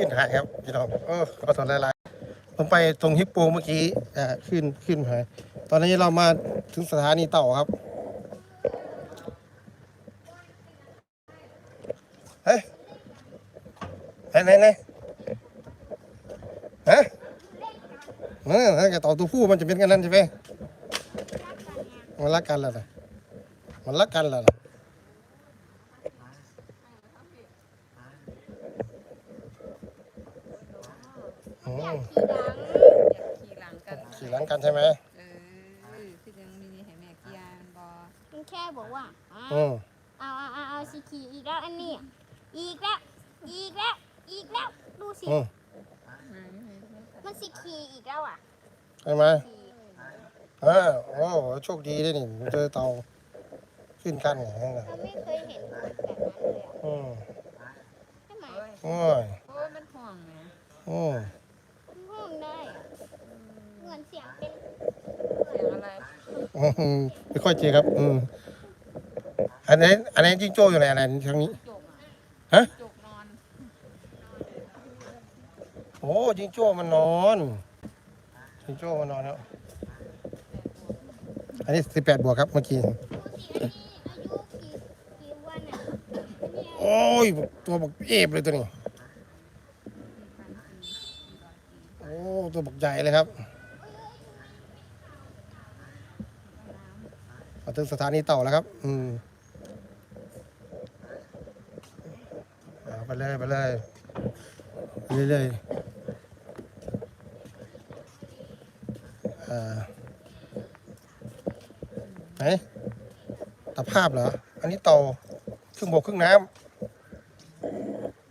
ขึ้นหายครับพี่น้องเออขอโทษหลายๆผมไปตรงฮิปโปเมื่อกี้อ่าขึ้นขึ้นหายตอนนี้เรามาถึงสถานีเต่าครับเฮ้ยไหนไหนไหนฮะเออถ้าเกิดเต่าตัวผู้มันจะเป็นกันนั้นใช่ไหมมันรักกันแล้วนะมันรักกันแล้วนะ อืมขี่หลังกันขี่หลังกันใช่ไหมเออคือยังมีให้แม่เกียร์บอมันแค่บอกว่าอ่าอืมเอาเอาเอาเอาสิขี่อีกแล้วอันนี้อีกแล้ว อีกแล้ว อีกแล้ว ดูสิ อืมมันสิขี่อีกแล้วอะใช่ไหมขี่อ่าโอ้โชคดีด้วยนี่เจอเตาขึ้นกั้นไงนั่นน่ะเราไม่เคยเห็นแบบนั้นเลยอะอืมใช่ไหม โอ้ย โอ้ยมันห่วงไง อืม ห้องได้อะเหมือนเสียงเป็น เสียงอะไร อืมไม่ค่อยเจอครับ อืมอันนี้อันนี้จิงโจ้อยู่ไหนอะไรทางนี้จกฮะ จกนอนโอ้จิงโจ้มันนอนจิงโจ้มันนอนแล้วอันนี้สิบแปดบวกครับเมื่อกี้ดูสิอันนี้อายุกี่กี่วันอะอันนี้โอ้ยตัวบักเอฟเลยตัวนี้โอ้ตัวบักใหญ่เลยครับ มาถึงสถานีเต่าแล้วครับ อืมเอาไปเลยไปเลยไปเรื่อยๆอ่าไหนตะภาพเหรอ อันนี้เต่าครึ่งบกครึ่งน้ำ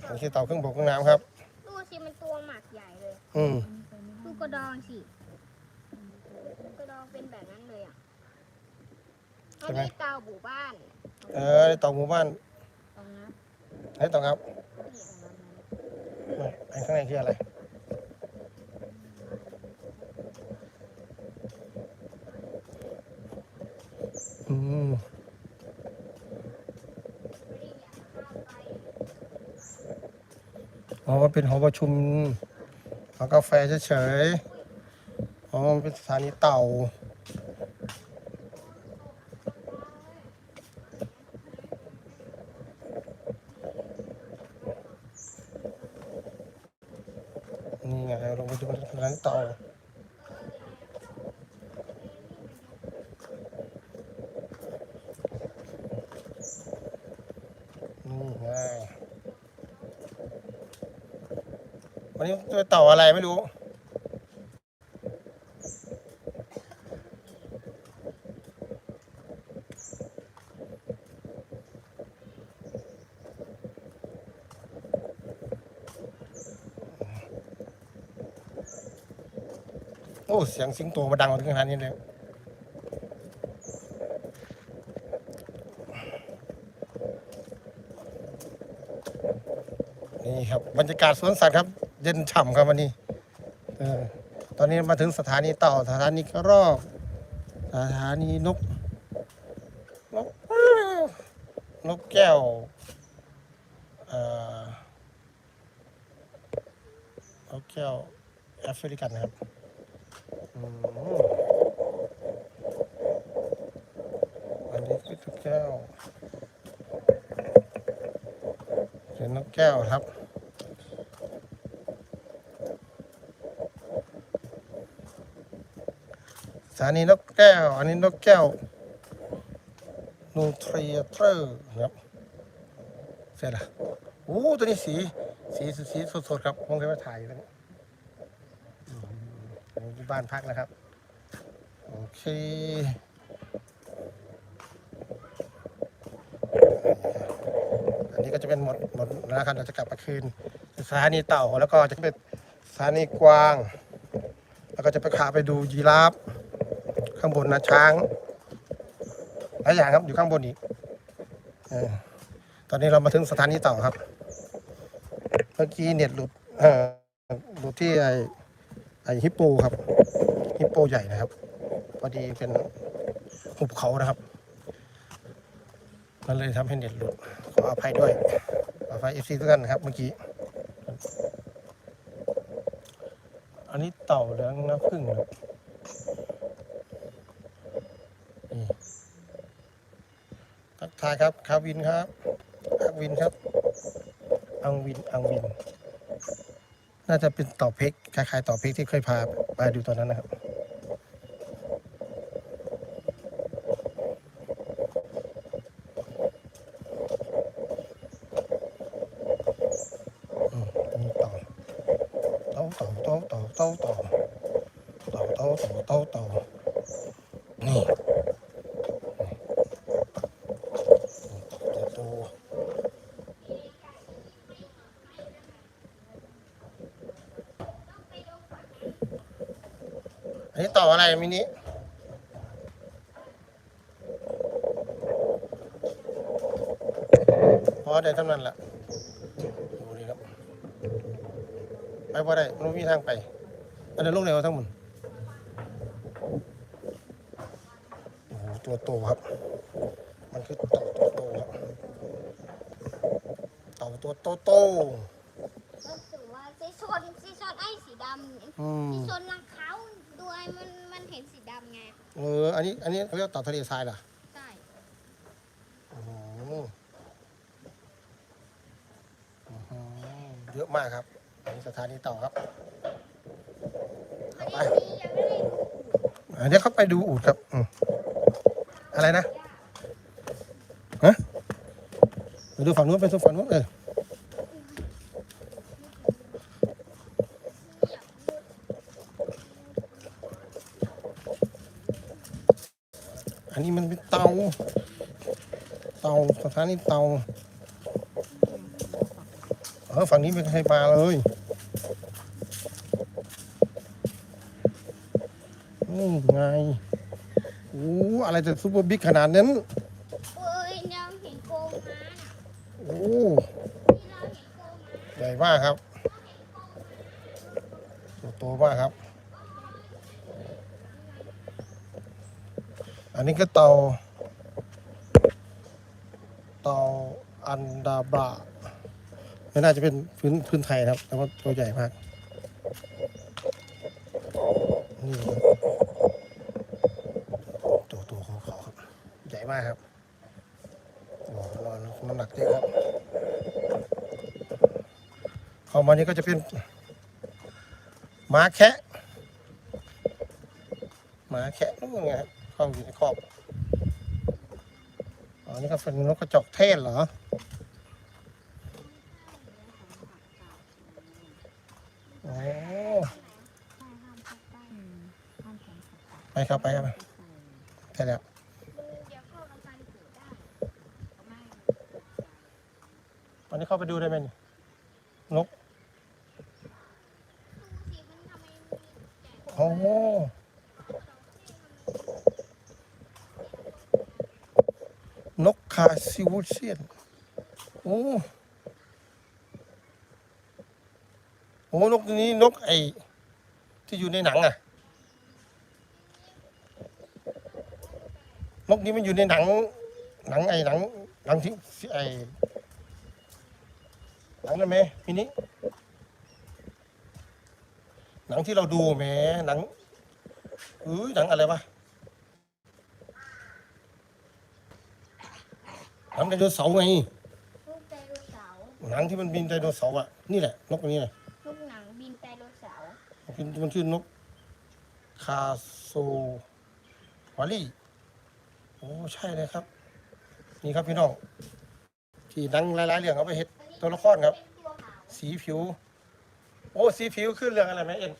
อันนี้คือเต่าครึ่งบกครึ่งน้ำครับดูสิมันตัวหมากใหญ่เลย อืมดูกระดองสิกระดองเป็นแบบนั้นเลยอะ อันนี้เตาบูบ้านเออเต่าหมู่บ้านตรงนั้นไหนเต่าครับอันข้างในคืออะไรอืมอ๋อมันเป็นหอประชุมหอกาแฟเฉยๆอ๋อมันเป็นสถานีเต่า นี่ไงลงไปดู นเต่านี่ไงวันนี้จะต่ออะไรไม่รู้ โอ้ เสียงสิงโตมาดังมาถึงขนาดนี้เลยนี่ครับบรรยากาศสวนสัตว์ครับ เย็นฉ่ำครับวันนี้ออตอนนี้มาถึงสถานีเต่าสถานีกระรอกสถานีนกนกนกแก้วอ่อนกแก้วแอฟริกันนะครับ อันนี้คือนกแก้วเป็นนกแก้วครับสถานีนกแก้ว อันนี้นกแก้วนูทรีเตอร์ครับเสร็จละโอ้ตัวนี้สี สีสีสดๆครับผมเคยมาถ่ายอยู่แล้วนี้ บ้านพักนะครับ โอเคอันนี้ก็จะเป็นหมดหมดแล้วนะครับเราจะกลับมาคืนสถานีเต่าแล้วก็จะเป็นสถานีกวาง แล้วก็จะไปขาไปดูยีราฟข้างบนนะช้างหลายอย่างครับอยู่ข้างบนอีกตอนนี้เรามาถึงสถานีเต่าครับ เมื่อกี้เน็ตหลุดเออหลุดที่ไอ ฮิปโปครับฮิปโปใหญ่นะครับพอดีเป็นหุบเขานะครับมันเลยทำให้เน็ตหลุดขออภัยด้วยขออภัยเอฟซีทุกท่านนะครับเมื่อกี้ อันนี้เต่าเหลืองน้ำผึ้งครับนี่ทักทายครับคาวินครับคาวินครับ อังวินอังวิน น่าจะเป็นต่อเพกคล้ายๆต่อเพกที่เคยพาไปดูตอนนั้นนะครับ มินิพอได้เท่านั้นแหละดูนี่ครับ ไปบ่ได้มันมีทางไป อันนั้นลงเร็วทั้งหมดโอ้โหตัวโตครับ มันคือเต่าตัวโตครับเต่าตัวโตโตก็ถือว่าซีซนซีซนไอ้สีดำอืมซีซนรังเขา ด้วยมันมันเห็นสีดำไงเออ อันนี้ อันนี้เขาเรียกเต่าทะเลทรายเหรอ ใช่โอ้โหอื้อหือเยอะมากครับ อันนี้สถานีเต่าครับ อันเข้าไปนี้ยังไม่ได้ดูอันนี้เขาไปดูอูดครับอืมอะไรนะ ฮะไปดูฝั่งนู้นไปดูฝั่งนู้นเอออันนี้มันเป็นเตา เตาสถานีเตาเออฝั่งนี้ไม่เคยมาเลยนี่ไงโอ้อะไรจะซุปเปอร์บิ๊กขนาดนั้นเอ้ยเราเห็นโกงม้าน่ะโอ้ที่เราเห็นโกงม้าใหญ่มากครับตัวโตมากครับ อันนี้ก็เตาาอันดาบราไม่น่าจะเป็นพื้นพื้นไทยนะครับแต่ว่าตัวใหญ่มากนี่ตัวตัวของเขาครับใหญ่มากครับโอ้โหนอนน้ำหนักเยอะครับเข้ามานี่ก็จะเป็นหมาแคะหมาแคะนู่นไงครับเข้าอยู่ในครอบ นี่ก็เป็นนกกระจอกเทศเหรอ โอ้ไปครับไปครับใช่แล้วเดี๋ยวเข้ากับการถือได้ตอนนี้เข้าไปดูได้ไหมนี่นก โอ้ นกคาซิวเซียน โอ้โอ้นกนี้นกไอที่อยู่ในหนังอะนกนี้มันอยู่ในหนัง หนังไอหนัง หนังที่ไอหนังนั่นไหมมินิหนังที่เราดูแหมหนังเอ้ยหนังอะไรวะ หนังไดโนเสาร์ไงลูกไดโนเสาร์หนังที่มันบินไดโนเสาร์อะนี่แหละนกตัวนี้แหละลูกหนังบินไดโนเสาร์มันมันชื่อนกคาโซวาลี่โอ้ใช่เลยครับ นี่ครับพี่น้องที่หนังหลายๆเรื่องเอาไปเฮ็ดตัวละครครับเป็นตัวขาวสีผิว โอ้สีผิวคือเรื่องอะไรไหมเอ็น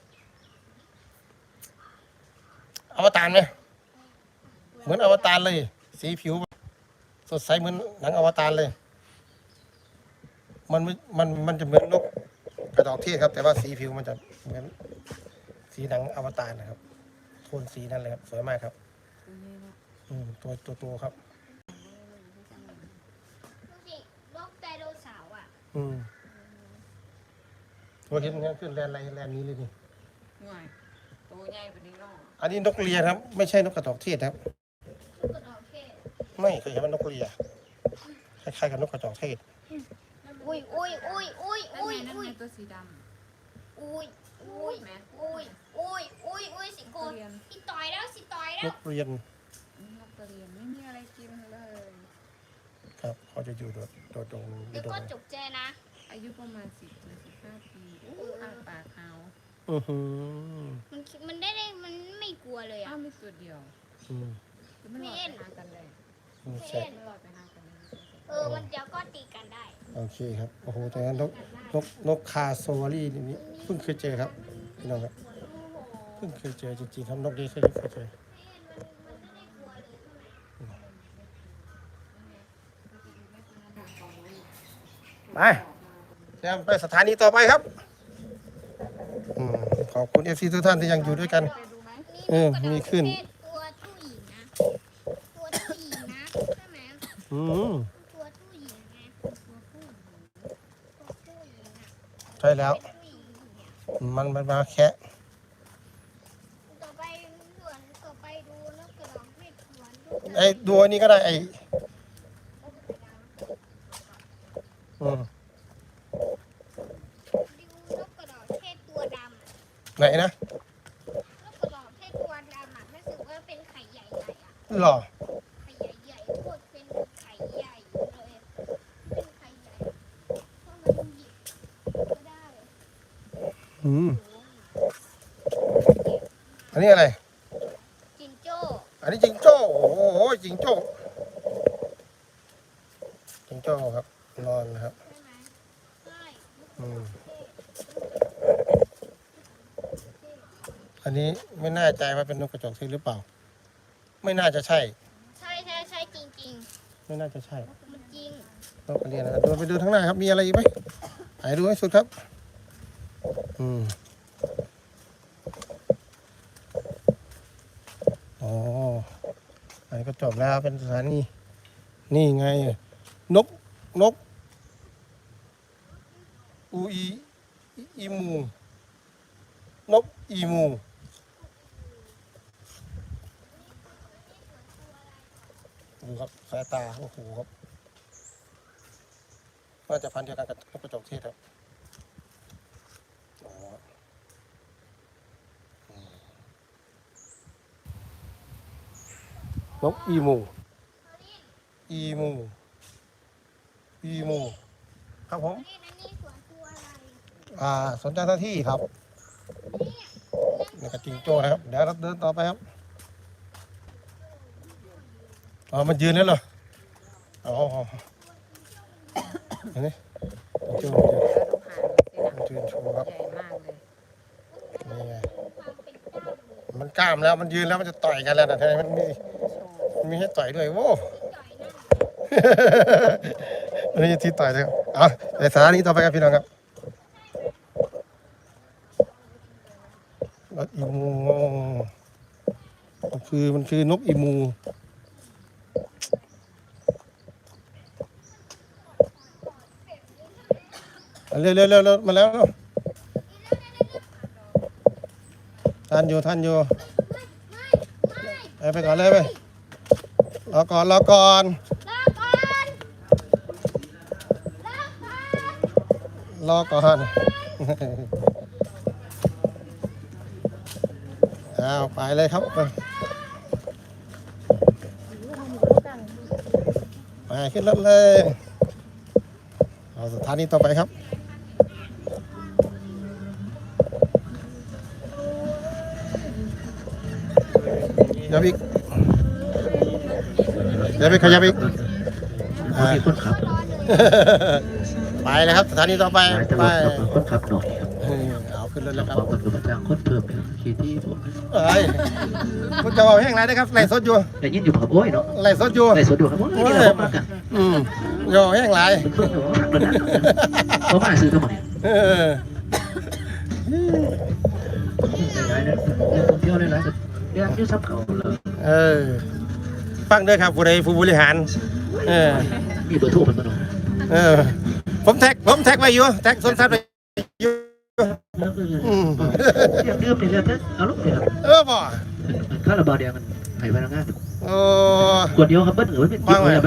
อวตารไหมเหมือนอวตารเลย สีผิว สดใสเหมือนหนังอวตารเลย มันไม่มันมันจะเหมือนนกกระดอกเทศครับ แต่ว่าสีผิวมันจะเหมือนสีหนังอวตารนะครับโทนสีนั่นเลยครับสวยมากครับ อืมตัวตัวตัวครับ ดูสิลูกไดโนเสาร์อะอืมตัวเห็นงั้นขึ้นแลนด์อะไรแลนด์นี้เลยนี่ หน่วยตัวใหญ่กว่านี้เนาะ อันนี้นกเรียครับ ไม่ใช่นกกระจอกเทศครับ ลูกกระดอกเทศ ไม่เคยเห็นว่านกเรียคล้ายๆกับนกกระจอกเทศ อุ้ยอุ้ยอุ้ยอุ้ยนั่นอุ้ยไงนั่นอุ้ยไงตัวสีดอุ้ยอุ้ยอุ้ยอุ้ยอุ้ยอุ้ยสิโกเรียนสิต่อยแล้วสิต่อยแล้นวกเรียนนกกระเรียนไม่มีอะไรกินเลย ครับเขาจะอยู่โดดโดดตรงอเดี๋ยยู่วตรงก็นี้จบเจนะอายุประมาณสิบถึงสิบห้าปีอู้อ่างปากขาวอือหือมันคิดมันได้ได้มันไม่กลัวเลยอ้าอะวมีตัวเดียวอืมคือมันหลอดไปหากันเลย อืมไม่ใช่เล่นมันหลอดไปหากันเลยเออ มันเดี๋ยวก็ตีกันได้โอเคครับ โอ้โหแต่งั้นนกนกนกคาโซวารีนี่เพิ่งเคยเจอครับพี่น้องครับ เพิ่งเคยเจอจริงๆครับนกนี้เคยเคยเจอไปเตรียมไปสถานีต่อไปครับอืมขอบคุณเอฟซีทุกท่านที่ยังอยู่ด้วยกันไปดูไหมเออมีขึ้นตัวผู้หญิงนะ ตัวผู้หญิงนะใช่ไหม อืมตัวผู้หญิงไงตัวผู้หญิงตัวผู้หญิงอะใช่แล้ว เป็นผู้หญิงเนี่ย มันมันมาแคะต่อไปสวนต่อไปดูนกกระรอกเทศสวนดูไอ้ดูอันนี้ก็ได้ไอ้อืมดูนกกระรอกเทศตัวดำอะไหนนะนกกระรอกเทศตัวดำอะรู้สึกว่าเป็นไข่ใหญ่ๆอะหล่อ ไข่ใหญ่ๆโคตรเป็นไข่ใหญ่เลยเป็นไข่ใหญ่เพราะมันหยิบก็ได้ อืมอั นนี้อะไร จิงโจ้อันนี้จิงโจ้โอ้โหจิงโจ้จิงโจ้ครับนอนนะครับใช่ไหมใช่อืมอันนี้ไม่แน่ใจว่าเป็นนกกระจอกเทศหรือเปล่า ไม่น่าจะใช่ ใช่ใช่ใช่จริงไม่น่าจะใช่ๆมันจริงนกกระเรียนนะเดินไปดูข้างหน้าครับมีอะไรอีกไหมไปดูให้สุดครับ อืมอ๋อ อันนี้ก็จบแล้วเป็นสถานี นี่ไง นก นก อูอีอีมู นกอีมู ดูครับสายตา โอ้โหครับ น่าจะพันธุ์เดียวกันกับนกกระจอกเทศครับอ๋ออืม นกอีมู อีมู อีมู ครับผม นี่นั่นนี่สวนตัวอะไรอ่า สนใจหน้าที่ครับนี่กระจิงโจ้นะครับ เดี๋ยวเราเดินต่อไปครับอ๋อมันยืนแล้วเหรออ๋ออันนี้จิงโจ้มันยืนโชว์ครับ ใหญ่มากเลยนี่ไง มันกล้ามแล้ว มันยืนแล้วมันจะต่อยกันแล้วนะทำไมมันมี มันมีให้ต่อยด้วยโว้จ่อยนั่นอันนี้ที่ต่อยเลยครับเอาในสถานีต่อไปครับพี่น้องครับนกอีมูมันคือมันคือนกอีมูเอาเร็วเร็วเร็วเร็วมาแล้วเร็วทันอยู่ทันอยู่ไปไปก่อนเลยไป รอก่อนรอก่อนลาก่อก่อนรอก่อนอ้าวไปเลยครับ ไปไปขึ้นรถเลยเอาสถานีต่อไปครับเดี๋ยวอีก ยวไปขยับอีกอ่ามีคนขับไปเลยครับสถานีต่อไปไปคนขับหน่อยครับเอาขึ้นรถแล้วครับคนกับพระเจ้าคนเพิ่มขีที่ผมเอ้ยคุณจะบอกเพลงไรนะครับไหลสดอยู่แต่ยินอยู่ครับโอ้ยเนาะไหลสดอยู่ในสวนดูครับโอ้ยนี่เรามากกันอืมโยเพลงไรเพิ่มหัวหักเลยนะเพราะมาซื้อทั้งหมเออเนี่ยยังท่องเที่ยวเลยนะเรื่องที่ซับเขาเลยเออ ฟังด้วยครับผู้ใดผู้บริหาร เออ มีเบอร์โทรเป็นมาหน่อยเออ ผมแท็ก ผมแท็กไว้อยู่ แท็กสนทัดไว้อยู่อืมเรื่องเรื่องนี่เรื่องเอาลูกเลยครับเออบ่ข้าระบาดเดียวกันให้พนักงานโอ้ขวดเดียวครับเบิ้ลเอ๋ยเป็นว่างไว้เลย